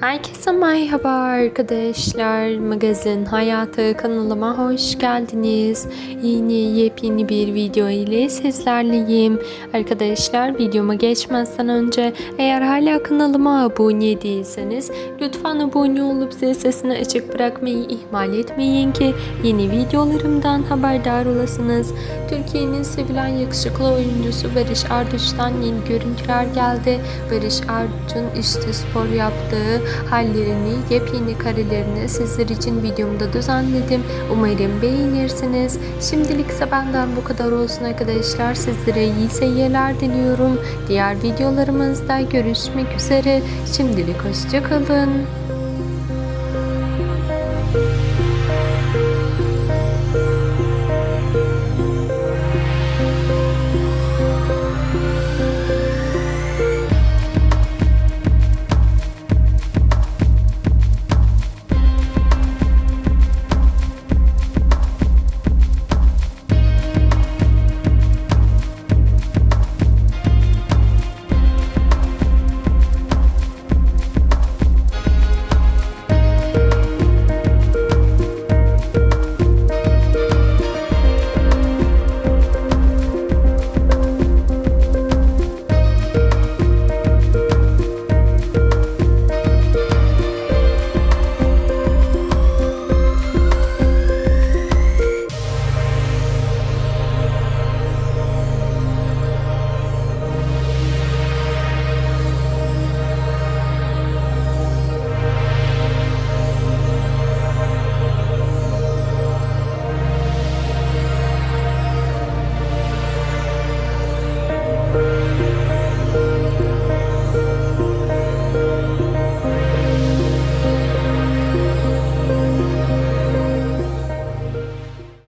Herkese merhaba arkadaşlar. Magazin Hayatı kanalıma hoş geldiniz. Yeni yepyeni bir video ile sizlerleyim. Arkadaşlar videoma geçmezden önce eğer hala kanalıma abone değilseniz lütfen abone olup zil sesini açık bırakmayı ihmal etmeyin ki yeni videolarımdan haberdar olasınız. Türkiye'nin sevilen yakışıklı oyuncusu Barış Arduç'tan yeni görüntüler geldi. Barış Arduç'un işte spor yaptığı hallerini, yepyeni karelerini sizler için videomda düzenledim. Umarım beğenirsiniz. Şimdilik ise benden bu kadar olsun arkadaşlar. Sizlere iyi seyirler diliyorum. Diğer videolarımızda görüşmek üzere. Şimdilik hoşçakalın.